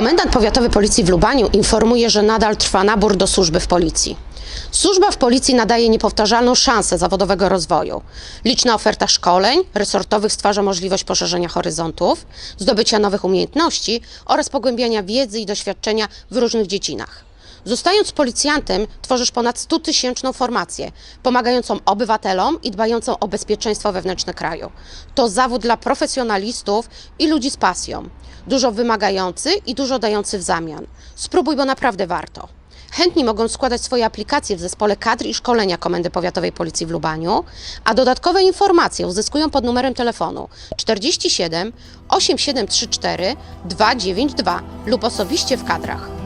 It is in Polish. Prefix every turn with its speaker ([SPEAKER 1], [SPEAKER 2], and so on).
[SPEAKER 1] Komendant Powiatowy Policji w Lubaniu informuje, że nadal trwa nabór do służby w policji. Służba w policji nadaje niepowtarzalną szansę zawodowego rozwoju. Liczna oferta szkoleń resortowych stwarza możliwość poszerzenia horyzontów, zdobycia nowych umiejętności oraz pogłębiania wiedzy i doświadczenia w różnych dziedzinach. Zostając policjantem, tworzysz ponad 100-tysięczną formację, pomagającą obywatelom i dbającą o bezpieczeństwo wewnętrzne kraju. To zawód dla profesjonalistów i ludzi z pasją. Dużo wymagający i dużo dający w zamian. Spróbuj, bo naprawdę warto. Chętni mogą składać swoje aplikacje w zespole kadr i szkolenia Komendy Powiatowej Policji w Lubaniu, a dodatkowe informacje uzyskują pod numerem telefonu 47 8734 292 lub osobiście w kadrach.